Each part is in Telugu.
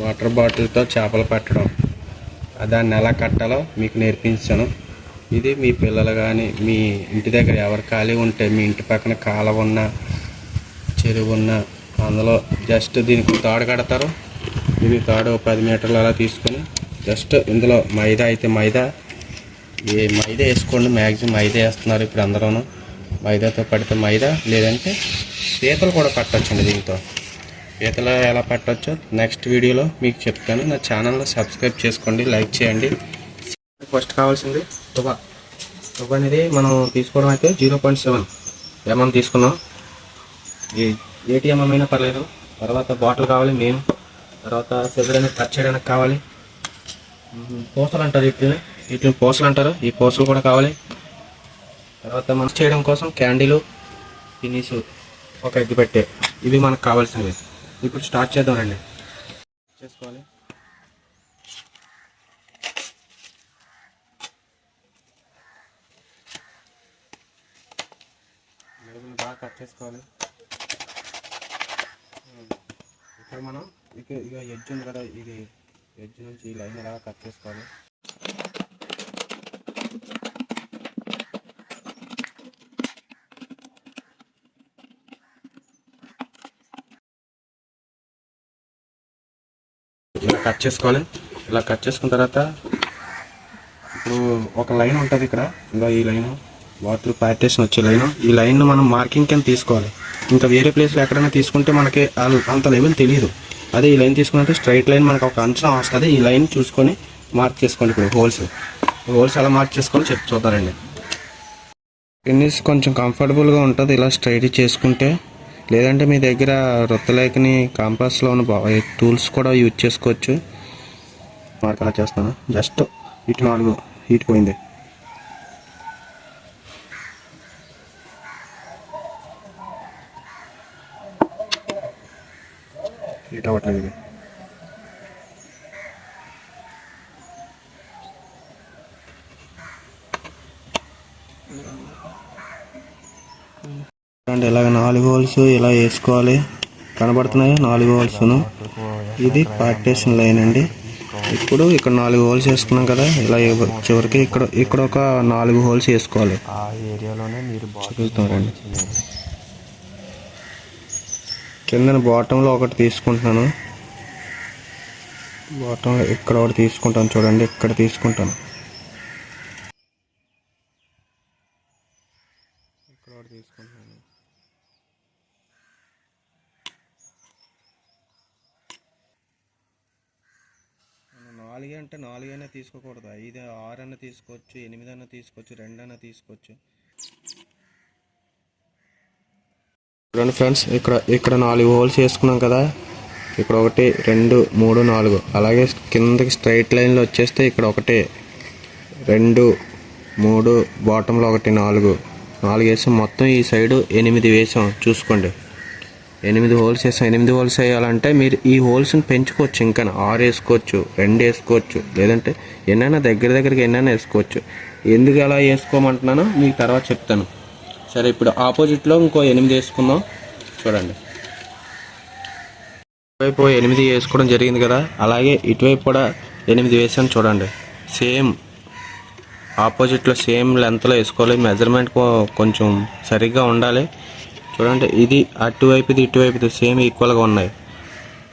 వాటర్ బాటిల్తో చేపలు పట్టడం. దాన్ని ఎలా కట్టాలో మీకు నేర్పించాను. ఇది మీ పిల్లలు కానీ మీ ఇంటి దగ్గర ఎవరు ఖాళీ ఉంటే మీ ఇంటి పక్కన కాలువ ఉన్న చెరువు ఉన్న అందులో జస్ట్ దీనికి తాడు కడతారు. దీని తాడు పది మీటర్లు అలా తీసుకొని జస్ట్ ఇందులో మైదా అయితే మైదా. ఏ మైదా వేసుకోండి మ్యాక్సిమం మైదా వేస్తున్నారు ఇప్పుడు అందరూను. మైదాతో పడితే మైదా లేదంటే పీతలు కూడా పట్టొచ్చండి దీంతో. ఈతలో ఎలా పెట్టచ్చో నెక్స్ట్ వీడియోలో మీకు చెప్తాను. నా ఛానల్లో సబ్స్క్రైబ్ చేసుకోండి లైక్ చేయండి. ఫస్ట్ కావాల్సింది తుబా తుబా అనేది మనం తీసుకోవడం అయితే జీరో పాయింట్ సెవెన్ ఎంఎం తీసుకున్నాం. ఈ ఏటీఎం అయినా పర్లేదు. తర్వాత బాటిల్ కావాలి మెయిన్ తర్వాత సిగరెట్ అనేది కట్ చేయడానికి కావాలి. మ్మ్, పూసలు అంటారు వీటిని. వీటిని పూసలు అంటారు. ఈ పూసలు కూడా కావాలి. తర్వాత మనం చేయడం కోసం క్యాండీలు పినీసు ఒక ఎగ్గు పెట్టే. ఇవి మనకు కావాల్సినవి. ఇప్పుడు స్టార్ట్ చేద్దాం రండి. చేసుకోవాలి. లేబుల్ బాగా కట్ చేసుకోవాలి. ఇక్కడ మనం ఇక ఇక ఎడ్జ్ ఉంది కదా ఇది ఎడ్జ్ నుంచి ఈ లైన్ ఎలా కట్ చేసుకోవాలి. కట్ చేసుకోవాలి ఇలా కట్ చేసుకున్న తర్వాత ఇప్పుడు ఒక లైన్ ఉంటుంది ఇక్కడ. ఇంకా ఈ లైన్ వాటర్ ప్యాటేషన్ వచ్చే లైన్. ఈ లైన్ మనం మార్కింగ్ కింద తీసుకోవాలి. ఇంకా వేరే ప్లేస్లో ఎక్కడైనా తీసుకుంటే మనకి అంత లెవెల్ తెలియదు అదే ఈ లైన్ తీసుకుంటే స్ట్రైట్ లైన్ మనకు ఒక అంచనా వస్తుంది. ఈ లైన్ చూసుకొని మార్క్ చేసుకోండి ఇప్పుడు హోల్స్ హోల్స్ ఎలా మార్క్ చేసుకొని చెప్ చూద్దారండి టెన్నిస్ కొంచెం కంఫర్టబుల్గా ఉంటుంది. ఇలా స్ట్రైట్ చేసుకుంటే లేదంటే మీ దగ్గర వృత్తలేఖని కాంపాస్లో ఉన్న టూల్స్ కూడా యూజ్ చేసుకోవచ్చు. మార్క్ అలా చేస్తాను. జస్ట్ ఇటు నాలుగు హీట్ పోయింది. హీట్ అవ్వట్లేదు. అండ్ ఇలాగ నాలుగు హోల్స్ ఇలా వేసుకోవాలి. కనబడుతున్నాయి? నాలుగు హోల్స్ను. ఇది పార్టేషన్ లైన్ అండి. ఇప్పుడు ఇక్కడ నాలుగు హోల్స్ వేసుకున్నాం కదా ఇలా చివరికి ఇక్కడ ఇక్కడ ఒక నాలుగు హోల్స్ వేసుకోవాలి. ఆ ఏరియాలోనే మీరు కింద బాటంలో ఒకటి తీసుకుంటున్నాను. బాటంలో ఇక్కడ ఒకటి తీసుకుంటాను చూడండి ఇక్కడ తీసుకుంటాను ఇక్కడ ఒకటి తీసుకుంటున్నాను మనం నాలుగే అంటే నాలుగైనా తీసుకోకూడదు? ఐదు ఆరు అన్న తీసుకోవచ్చు ఎనిమిది అన్న తీసుకోవచ్చు రెండు అన్న తీసుకోవచ్చు. చూడండి ఫ్రెండ్స్ ఇక్కడ ఇక్కడ నాలుగు హోల్స్ వేసుకున్నాం కదా. ఇక్కడ ఒకటి రెండు మూడు నాలుగు. అలాగే కిందకి స్ట్రైట్ లైన్లో వచ్చేస్తే ఇక్కడ ఒకటి రెండు మూడు బాటంలో ఒకటి నాలుగు. నాలుగు వేసాం. మొత్తం ఈ సైడు ఎనిమిది వేసాం. చూసుకోండి. ఎనిమిది హోల్స్ వేసాం ఎనిమిది హోల్స్ వేయాలంటే మీరు ఈ హోల్స్ని పెంచుకోవచ్చు ఇంకా ఆరు వేసుకోవచ్చు రెండు వేసుకోవచ్చు లేదంటే ఎన్నైనా దగ్గర దగ్గరికి ఎన్నైనా వేసుకోవచ్చు. ఎందుకు అలా వేసుకోమంటున్నానో మీకు తర్వాత చెప్తాను. సరే ఇప్పుడు ఆపోజిట్లో ఇంకో ఎనిమిది వేసుకుందాం. చూడండి. ఇటువైపు ఎనిమిది వేసుకోవడం జరిగింది కదా. అలాగే ఇటువైపు కూడా ఎనిమిది వేసాను చూడండి. సేమ్ ఆపోజిట్లో సేమ్ లెంత్లో వేసుకోవాలి. మెజర్మెంట్ కొంచెం సరిగ్గా ఉండాలి. చూడండి ఇది అటువైపుది ఇటువైపుది సేమ్ ఈక్వల్గా ఉన్నాయి.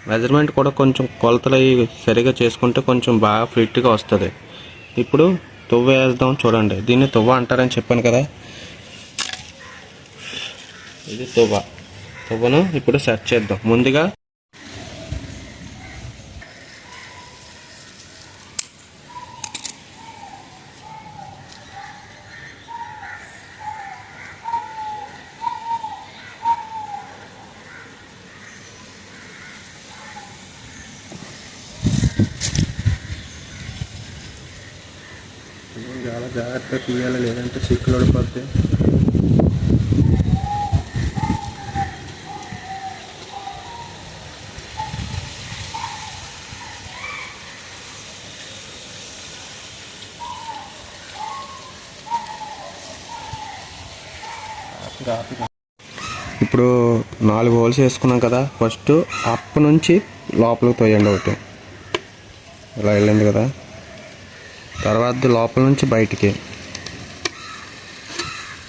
మెజర్మెంట్ కూడా కొంచెం కొలతలు అవి సరిగా చేసుకుంటే కొంచెం బాగా ఫిట్గా వస్తుంది. ఇప్పుడు తువ్వ వేద్దాం చూడండి. దీన్ని తువ్వ అంటారని చెప్పాను కదా. ఇది తువ్వ. తువ్వను ఇప్పుడు సెట్ చేద్దాం. ముందుగా చాలా జాగ్రత్తగా తీయాలి లేదంటే చిక్కులు పడిపోతే ఇప్పుడు నాలుగు హోల్స్ వేసుకున్నాం కదా ఫస్ట్ అప్ నుంచి లోపలికి తోయండి ఒకటి. ఇలా వెళ్ళింది కదా. తర్వాత లోపల నుంచి బయటికి.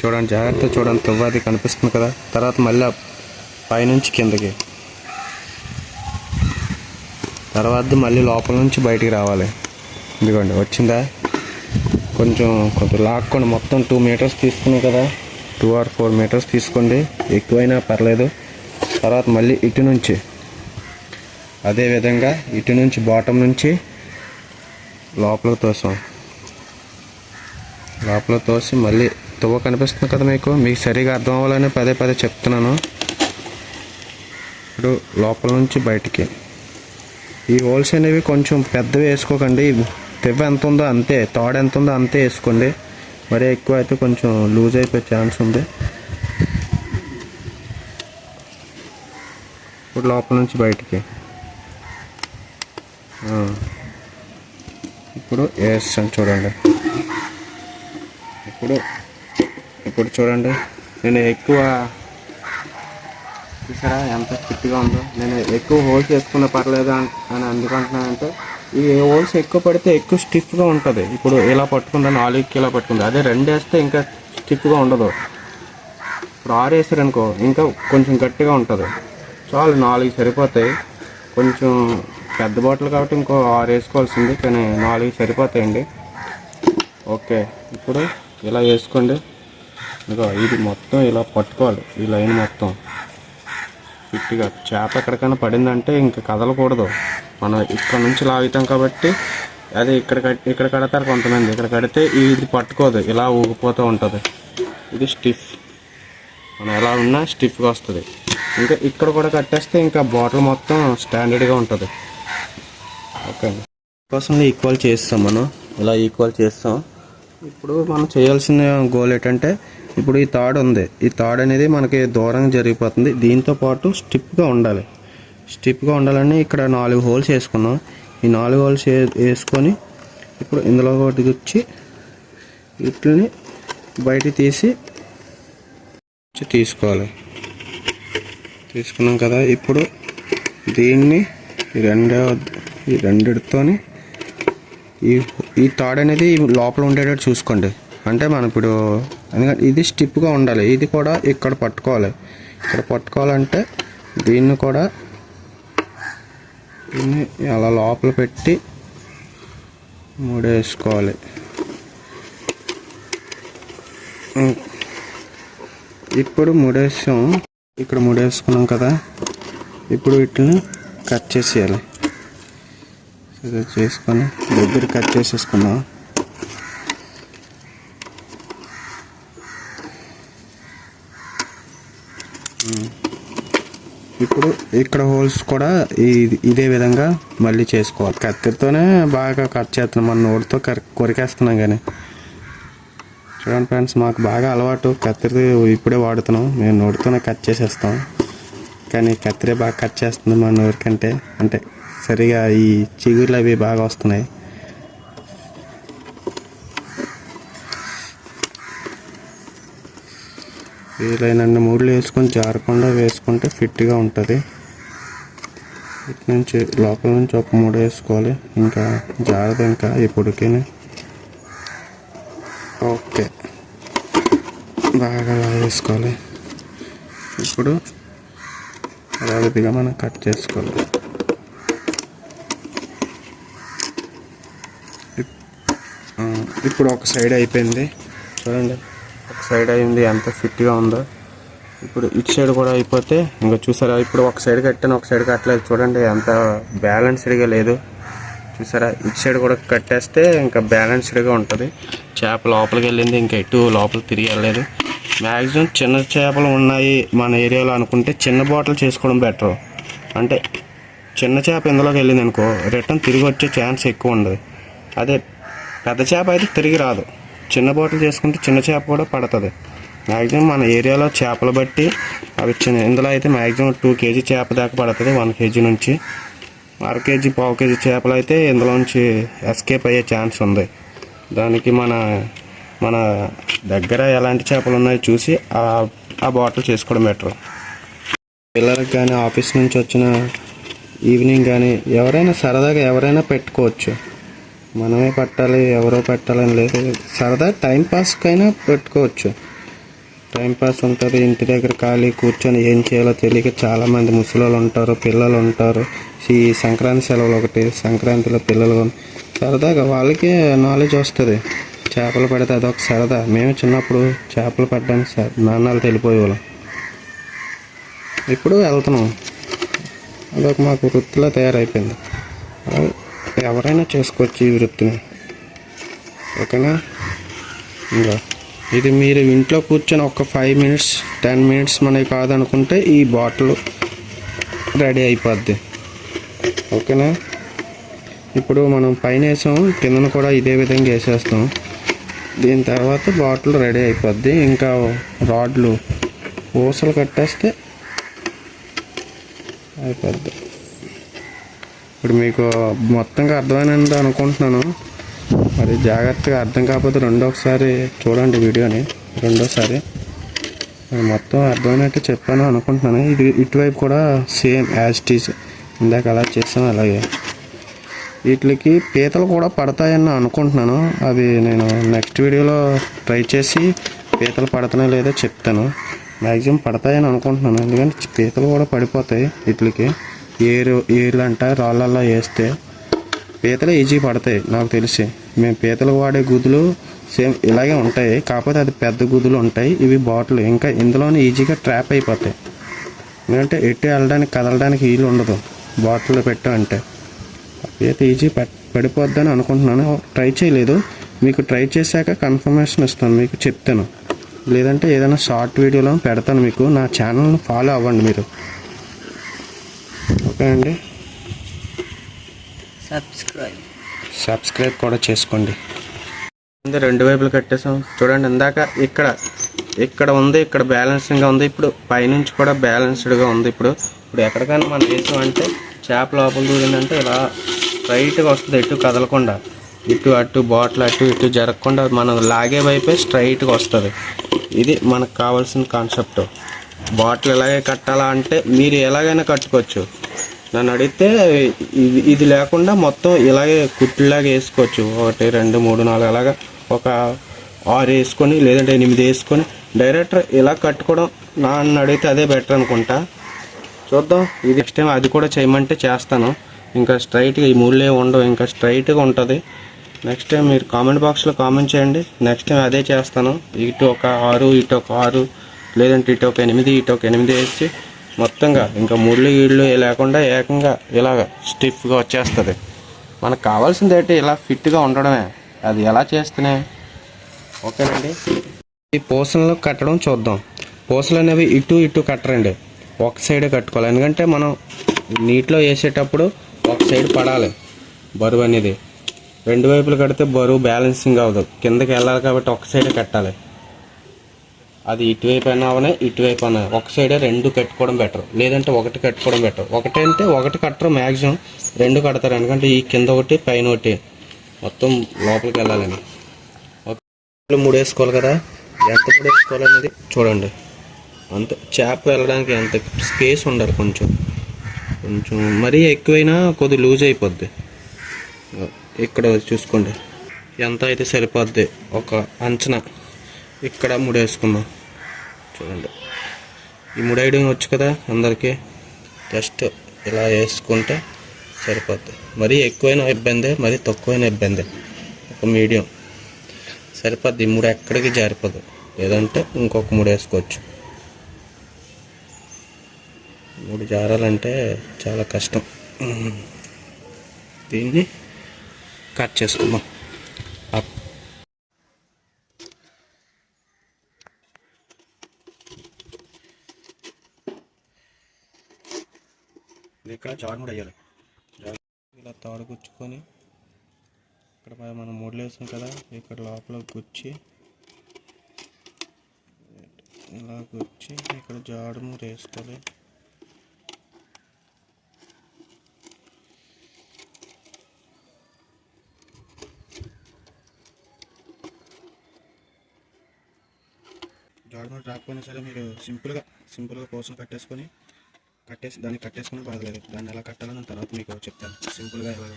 చూడండి జాగ్రత్త చూడండి తువ్వాది కనిపిస్తుంది కదా. తర్వాత మళ్ళీ పైనుంచి కిందకి. తర్వాత మళ్ళీ లోపల నుంచి బయటికి రావాలి. ఇదిగోండి వచ్చిందా? కొంచెం కొంచెం లాక్కోండి. మొత్తం టూ మీటర్స్ తీసుకున్నాయి కదా. టూ ఆర్ ఫోర్ మీటర్స్ తీసుకోండి. ఎక్కువైనా పర్లేదు. తర్వాత మళ్ళీ ఇటు నుంచి. అదే విధంగా ఇటు నుంచి బాటం నుంచి లోపల తోసాం. లోపల తోసి మళ్ళీ తువ్వ కనిపిస్తుంది కదా మీకు? మీకు సరిగా అర్థం అవ్వాలని పదే పదే చెప్తున్నాను. ఇప్పుడు లోపల నుంచి బయటికి. ఈ హోల్స్ అనేవి కొంచెం పెద్దవి వేసుకోకండి. తెవ్వ ఎంత ఉందో అంతే తాడు ఎంత ఉందో అంతే వేసుకోండి. మరీ ఎక్కువ అయితే కొంచెం లూజ్ అయిపోయే ఛాన్స్ ఉంది. ఇప్పుడు లోపల నుంచి బయటికి. ఇప్పుడు వేస్తాను చూడండి. ఇప్పుడు ఇప్పుడు చూడండి? నేను ఎక్కువ చూసారా? ఎంత ఫిట్గా ఉందో. నేను ఎక్కువ హోల్స్ వేసుకున్న పర్లేదు అని అని ఈ హోల్స్ ఎక్కువ పడితే ఎక్కువ స్టిఫ్గా ఉంటుంది. ఇప్పుడు ఇలా పట్టుకుందా నాలుగుకి ఇలా పట్టుకుంది. అదే రెండు వేస్తే ఇంకా స్టిఫ్గా ఉండదు. ఇప్పుడు ఆరు వేసారనుకో ఇంకా కొంచెం గట్టిగా ఉంటుంది. చాలు నాలుగు సరిపోతాయి. కొంచెం పెద్ద బాటిల్ కాబట్టి ఇంకో ఆరు వేసుకోవాల్సింది కానీ నాలుగు సరిపోతాయండి. ఓకే ఇప్పుడు ఇలా వేసుకోండి. ఇదిగో ఇది మొత్తం ఇలా పట్టుకోవాలి ఈ లైన్ మొత్తం. ఫిట్గా. చేప ఎక్కడికైనా పడిందంటే ఇంకా కదలకూడదు. మనం ఇక్కడ నుంచి లాగుతాం కాబట్టి అది ఇక్కడ ఇక్కడ కడతారు కొంతమంది. ఇక్కడ కడితే ఇది పట్టుకోదు ఇలా ఊగిపోతూ ఉంటుంది. ఇది స్టిఫ్. మనం ఎలా ఉన్నా స్టిఫ్గా వస్తుంది. ఇంకా ఇక్కడ కూడా కట్టేస్తే ఇంకా బాటిల్ మొత్తం స్టాండర్డ్గా ఉంటుంది. ఓకే. అండి కోసం ఈక్వల్ చేస్తాం మనం. ఇలా ఈక్వల్ చేస్తాం? ఇప్పుడు మనం చేయాల్సిన గోల్ ఏంటంటే ఇప్పుడు ఈ తాడు ఉంది. ఈ తాడు అనేది మనకి దూరంగా జరిగిపోతుంది. దీంతో పాటు స్టిప్గా ఉండాలి. స్టిప్గా ఉండాలని ఇక్కడ నాలుగు హోల్స్ వేసుకున్నాం. ఈ నాలుగు హోల్స్ వేసుకొని ఇప్పుడు ఇందులో ఒకటి వచ్చి వీటిని బయట తీసి తీసుకోవాలి. తీసుకున్నాం కదా. ఇప్పుడు దీన్ని రెండో ఈ రెండిటితోని ఈ ఈ తాడు అనేది లోపల ఉండేటట్టు చూసుకోండి. అంటే మనం ఇప్పుడు ఎందుకంటే ఇది స్టిప్గా ఉండాలి. ఇది కూడా ఇక్కడ పట్టుకోవాలి. ఇక్కడ పట్టుకోవాలంటే దీన్ని కూడా దీన్ని అలా లోపల పెట్టి మూడేసుకోవాలి. ఇప్పుడు ముడేసాం. ఇక్కడ మూడేసుకున్నాం కదా. ఇప్పుడు వీటిని కట్ చేసేయాలి. ఇలా చేసుకొని దగ్గర కట్ చేసేసుకున్నాం ఇప్పుడు ఇక్కడ హోల్స్ కూడా ఇదే విధంగా మళ్ళీ చేసుకోవాలి. కత్తిరితోనే బాగా కట్ చేస్తున్నాం. మన నోటితో కొరికేస్తున్నాం కానీ చూడండి ఫ్రెండ్స్ మాకు బాగా అలవాటు. కత్తిరి ఇప్పుడే వాడుతున్నాం. మేము నోటితోనే కట్ చేసేస్తాం. కానీ కత్తిరే బాగా కట్ చేస్తుంది మా నోరికంటే అంటే సరిగా ఈ చిగుర్లు అవి బాగా వస్తున్నాయి. వీలైనన్ని మూడులు వేసుకొని జారకుండా వేసుకుంటే ఫిట్గా ఉంటుంది. ఇటు నుంచి లోపల నుంచి ఒక మూడు వేసుకోవాలి. ఇంకా జారదు ఇంకా ఇప్పటికీ. ఓకే. బాగా వేసుకోవాలి. ఇప్పుడు యథావిధిగా మనం కట్ చేసుకోవాలి ఇప్- ఆ, ఇప్పుడు ఒక సైడ్ అయిపోయింది. చూడండి. ఒక సైడ్ అయింది. ఎంత ఫిట్గా ఉందో. ఇప్పుడు ఇటు సైడ్ కూడా అయిపోతే ఇంకా చూసారా? ఇప్పుడు ఒక సైడ్ కట్టాను ఒక సైడ్ కట్టలేదు. చూడండి ఎంత బ్యాలెన్స్డ్గా లేదు. చూసారా? ఇటు సైడ్ కూడా కట్టేస్తే ఇంకా బ్యాలెన్స్డ్గా ఉంటుంది. చేప లోపలికి వెళ్ళింది ఇంకా ఎటు లోపలికి తిరిగి వెళ్ళలేదు. మ్యాక్సిమం చిన్న చేపలు ఉన్నాయి మన ఏరియాలో అనుకుంటే చిన్న బాటిల్ చేసుకోవడం బెటర్. అంటే చిన్న చేప ఇందులోకి వెళ్ళింది అనుకో రిటర్న్ తిరిగి వచ్చే ఛాన్స్ ఎక్కువ ఉండదు. అదే పెద్ద చేప అయితే తిరిగి రాదు. చిన్న బాటిల్ చేసుకుంటే చిన్న చేప కూడా పడుతుంది. మ్యాక్సిమం మన ఏరియాలో చేపలు బట్టి అవి చిన్న ఇందులో అయితే మ్యాక్సిమం టూ కేజీ చేప దాకా పడుతుంది వన్ కేజీ నుంచి. అర కేజీ పావు కేజీ చేపలు అయితే ఇందులోంచి ఎస్కేప్ అయ్యే ఛాన్స్ ఉంది. దానికి మన మన దగ్గర ఎలాంటి చేపలు ఉన్నాయో చూసి ఆ- ఆ బాటిల్ చేసుకోవడం బెటర్. పిల్లలకి కానీ ఆఫీస్ నుంచి వచ్చిన ఈవినింగ్ కానీ ఎవరైనా సరదాగా ఎవరైనా పెట్టుకోవచ్చు. మనమే పట్టాలి ఎవరో పెట్టాలని లేదు. సరదా టైం పాస్కైనా పెట్టుకోవచ్చు. టైం పాస్ ఉంటుంది ఇంటి దగ్గర ఖాళీ కూర్చొని ఏం చేయాలో తెలియక చాలామంది ముసలోళ్ళు ఉంటారు పిల్లలు ఉంటారు. ఈ సంక్రాంతి సెలవులు ఒకటి సంక్రాంతిలో పిల్లలు సరదాగా వాళ్ళకే నాలెడ్జ్ వస్తుంది. చేపలు పడితే అదొక సరదా. మేము చిన్నప్పుడు చేపలు పట్టడానికి స- నాన్నాలు తెలిపోయేవాళ్ళం ఇప్పుడు వెళ్తున్నాం. అదొక మాకు వృత్తిలో తయారైపోయింది. ఎవరైనా చేసుకోవచ్చు ఈ వృత్తిని. ఓకేనా? ఇంకా ఇది మీరు ఇంట్లో కూర్చొని ఒక ఫైవ్ మినిట్స్ టెన్ మినిట్స్ మనకి కాదనుకుంటే ఈ బాటిల్ రెడీ అయిపోద్ది. ఓకేనా? ఇప్పుడు మనం పైన వేసాం కిందన కూడా ఇదే విధంగా వేసేస్తాం దీని తర్వాత బాటిల్ రెడీ అయిపోద్ది. ఇంకా రాడ్లు ఊసలు కట్టేస్తే అయిపోద్ది. ఇప్పుడు మీకు మొత్తంగా అర్థమైనది అనుకుంటున్నాను. మరి జాగ్రత్తగా అర్థం కాకపోతే రెండోసారి చూడండి వీడియోని. రెండోసారి. మొత్తం అర్థమైనట్టు చెప్పాను అనుకుంటున్నాను. ఇది ఇటువైపు కూడా సేమ్ యాజ్ టీజ్ ఇందాక అలా చేసాం అలాగే. వీటికి పీతలు కూడా పడతాయని అనుకుంటున్నాను. అవి నేను నెక్స్ట్ వీడియోలో ట్రై చేసి పీతలు పడుతున్నాయో లేదో చెప్తాను. మ్యాక్సిమం పడతాయని అనుకుంటున్నాను. ఎందుకంటే పీతలు కూడా పడిపోతాయి వీటికి. ఏరు ఏర్లు అంట రాళ్ళల్లో వేస్తే పీతలు ఈజీ పడతాయి నాకు తెలిసి. మేము పీతలు వాడే గుదులు సేమ్ ఇలాగే ఉంటాయి కాకపోతే అది పెద్ద గుదులు ఉంటాయి ఇవి బాటిల్. ఇంకా ఇందులోనే ఈజీగా ట్రాప్ అయిపోతాయి. ఎందుకంటే ఎట్టి వెళ్ళడానికి కదలడానికి వీలు ఉండదు బాటిల్లో పెట్టామంటే పీత ఈజీ పడిపోద్దని అనుకుంటున్నాను. ట్రై చేయలేదు. మీకు ట్రై చేశాక కన్ఫర్మేషన్ ఇస్తాను మీకు చెప్తాను. లేదంటే ఏదైనా షార్ట్ వీడియోలో పెడతాను మీకు. నా ఛానల్ని ఫాలో అవ్వండి మీరు. అండి సబ్స్క్రైబ్ సబ్స్క్రైబ్ కూడా చేసుకోండి. రెండు వైపులు కట్టేసాం చూడండి ఇందాక ఇక్కడ ఇక్కడ ఉంది ఇక్కడ బ్యాలెన్సింగ్గా ఉంది. ఇప్పుడు పైనుంచి కూడా బ్యాలెన్స్డ్గా ఉంది. ఇప్పుడు ఇప్పుడు ఎక్కడికైనా మనం వేసాం అంటే చేప లోపల దూరిందంటే ఇలా స్ట్రైట్గా వస్తుంది. ఎటు కదలకుండా ఇటు అటు బాటిల్ అటు ఇటు జరగకుండా మనం లాగే వైపే స్ట్రైట్గా వస్తుంది. ఇది మనకు కావాల్సిన కాన్సెప్ట్ బాటిల్ ఎలాగే కట్టాలా అంటే మీరు ఎలాగైనా కట్టుకోవచ్చు. నన్ను అడిగితే ఇది ఇది లేకుండా మొత్తం ఇలాగే కుట్టులాగా వేసుకోవచ్చు. ఒకటి రెండు మూడు నాలుగు అలాగా ఒక ఆరు వేసుకొని లేదంటే ఎనిమిది వేసుకొని డైరెక్టర్ ఇలా కట్టుకోవడం నా నన్ను అడిగితే అదే బెటర్ అనుకుంటా. చూద్దాం. ఇది నెక్స్ట్ టైం అది కూడా చేయమంటే చేస్తాను. ఇంకా స్ట్రైట్గా ఈ మూడులే ఉండవు. ఇంకా స్ట్రైట్గా ఉంటుంది. నెక్స్ట్ టైం మీరు కామెంట్ బాక్స్లో కామెంట్ చేయండి. నెక్స్ట్ టైం అదే చేస్తాను. ఇటు ఒక ఆరు ఇటు ఒక ఆరు లేదంటే ఇటు ఒక ఎనిమిది ఇటు ఒక ఎనిమిది వేసి మొత్తంగా. ఇంకా ముళ్ళు గీళ్ళు లేకుండా ఏకంగా ఇలాగ స్టిఫ్గా వచ్చేస్తుంది. మనకు కావాల్సింది ఏంటి? ఇలా ఫిట్గా ఉండడమే. అది ఎలా చేస్తేనే. ఓకేనండి. ఈ పూసలను కట్టడం చూద్దాం. పూసలు అనేవి ఇటు ఇటు కట్టరండి. ఒక సైడే కట్టుకోవాలి. ఎందుకంటే మనం నీటిలో వేసేటప్పుడు ఒక సైడ్ పడాలి బరువు అనేది. రెండు వైపులు కడితే బరువు బ్యాలెన్సింగ్ అవ్వదు. కిందకి వెళ్ళాలి కాబట్టి ఒక సైడే కట్టాలి. అది ఇటువైపు అయినా అవనే ఇటువైపు అయినా ఒక సైడే రెండు కట్టుకోవడం బెటర్ లేదంటే ఒకటి కట్టుకోవడం బెటర్ ఒకటి అంటే ఒకటి కట్టరు మ్యాక్సిమం రెండు కడతారు. ఎందుకంటే ఈ కింద ఒకటి పైన ఒకటి. మొత్తం లోపలికి వెళ్ళాలని. ఒక మూడు వేసుకోవాలి కదా. ఎంత మూడు వేసుకోవాలనేది చూడండి. అంత చేప వెళ్ళడానికి ఎంత స్పేస్ ఉండాలి కొంచెం. కొంచెం మరీ ఎక్కువైనా కొద్ది లూజ్ అయిపోద్ది. ఇక్కడ చూసుకోండి. ఎంత అయితే సరిపోద్ది ఒక అంచనా. ఇక్కడ మూడు వేసుకుందాం చూడండి. ఈ మూడు ఐడియం వచ్చు కదా అందరికీ. జస్ట్ ఇలా వేసుకుంటే సరిపోద్ది. మరీ ఎక్కువైనా ఇబ్బందే మరీ తక్కువైనా ఇబ్బంది. ఒక మీడియం. సరిపోద్ది. ఈ మూడు ఎక్కడికి జారిపోదు. లేదంటే ఇంకొక మూడు వేసుకోవచ్చు. మూడు జారాలంటే చాలా కష్టం. దీన్ని కట్ చేసుకుందాం. ఇక్కడ జాడు కూడా వేయాలి జాడు ఇలా తాడు గుచ్చుకొని ఇక్కడ మనం మూడులు వేసాం కదా ఇక్కడ లోపల గుచ్చి ఇలా గుచ్చి ఇక్కడ జాడు మూడు వేసుకోవాలి జాడు మూడు రాకపోయినా సరే మీరు సింపుల్గా సింపుల్గా కోసం కట్టేసుకొని కట్టేసి దాన్ని కట్టేసుకుని బాగలేదు దాన్ని ఎలా కట్టాలో నేను తర్వాత మీకు చెప్తాను. సింపుల్గా ఎలా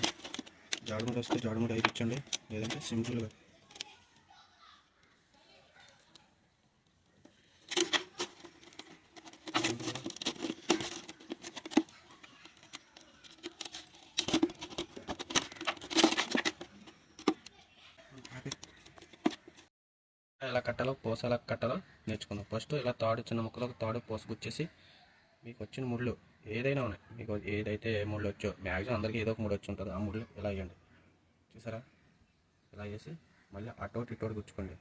జాడుముడి వస్తే జాడుముడి వేయించండి లేదంటే సింపుల్గా. ఎలా కట్టాలో పూస ఎలా కట్టాలో నేర్చుకుందాం. ఫస్ట్ ఇలా తాడు చిన్న ముక్కలో తాడు పూస గుచ్చేసి మీకు వచ్చిన ముళ్ళు ఏదైనా ఉన్నాయి. మీకు ఏదైతే ముళ్ళు వచ్చో మ్యాక్సిమం అందరికీ ఏదో ఒక ముళ్ళు వచ్చి ఉంటుంది. ఆ ముళ్ళు ఇలా వేయండి. చూసారా? ఇలా చేసి మళ్ళీ అటోటి ఇటోటి గుచ్చుకోండి.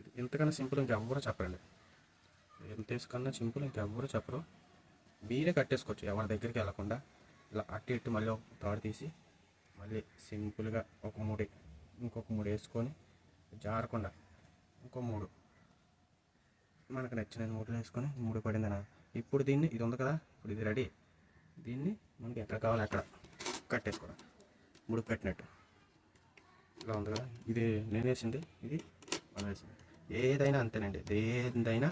ఇది ఇంతకన్నా సింపుల్ ఇంకెవ్వరూ చెప్పండి ఎంత వేసుకన్నా సింపుల్ ఇంకెవ్వరూ చెప్పరు. మీరే కట్టేసుకోవచ్చు ఎవరి దగ్గరికి వెళ్ళకుండా. ఇలా అట్టి ఇట్టు మళ్ళీ ఒక తాడు తీసి మళ్ళీ సింపుల్గా ఒక మూడు ఇంకొక మూడు వేసుకొని జారకుండా ఇంకో మూడు మనకు నచ్చిన మూటలు వేసుకొని మూడు పడిందన ఇప్పుడు దీన్ని ఇది ఉంది కదా ఇప్పుడు ఇది రెడీ. దీన్ని మనకి ఎక్కడ కావాలి అక్కడ. కట్టేసుకోవడం. మూడు పెట్టినట్టు. ఇలా ఉంది కదా ఇది నేను వేసింది ఇది మనం వేసింది. ఏదైనా అంతేనండి ఏదైనా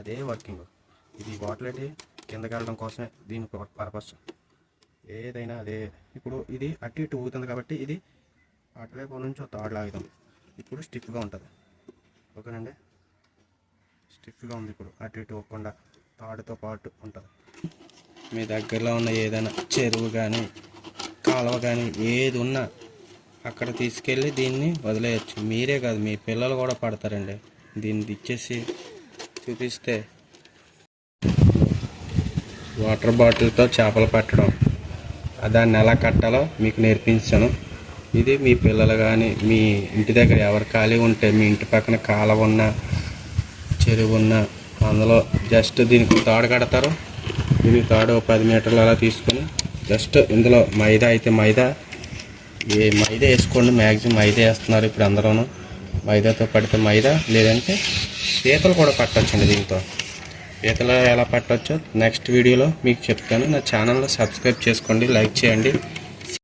అదే వర్కింగ్. ఇది బాటిల్ అంటే కిందకి వెళ్ళడం కోసమే దీని పర్పస్. ఏదైనా అదే. ఇప్పుడు ఇది అటు ఇటు ఊగుతుంది కాబట్టి ఇది అటువైపు నుంచి తాడు లాగుతాం ఇప్పుడు స్టిఫ్గా ఉంటుంది. ఓకేనండి? స్టిఫ్గా ఉంది ఇప్పుడు. అటు ఇటు ఇవ్వకుండా తాడుతో పాటు ఉంటుంది. మీ దగ్గరలో ఉన్న ఏదైనా చెరువు కానీ కాలువ కానీ ఏది ఉన్నా అక్కడ తీసుకెళ్ళి దీన్ని వదిలేయచ్చు. మీరే కాదు మీ పిల్లలు కూడా పడతారండి. దీన్ని ఇచ్చేసి చూపిస్తే వాటర్ బాటిల్తో చేపలు పట్టడం. దాన్ని ఎలా కట్టాలో మీకు నేర్పించాను. ఇది మీ పిల్లలు కానీ మీ ఇంటి దగ్గర ఎవరు ఖాళీ ఉంటే మీ ఇంటి పక్కన కాలువ ఉన్న చెరువు ఉన్న అందులో జస్ట్ దీనికి తాడు కడతారు. దీనికి తాడు పది మీటర్లు అలా తీసుకొని జస్ట్ ఇందులో మైదా అయితే మైదా. ఏ మైదా వేసుకోండి మ్యాక్సిమం మైదా వేస్తున్నారు ఇప్పుడు అందరూను. మైదాతో పడితే మైదా లేదంటే పీతలు కూడా పట్టొచ్చండి దీంతో. పీతలు ఎలా పట్టొచ్చో నెక్స్ట్ వీడియోలో మీకు చెప్తాను. నా ఛానల్లో సబ్స్క్రైబ్ చేసుకోండి లైక్ చేయండి.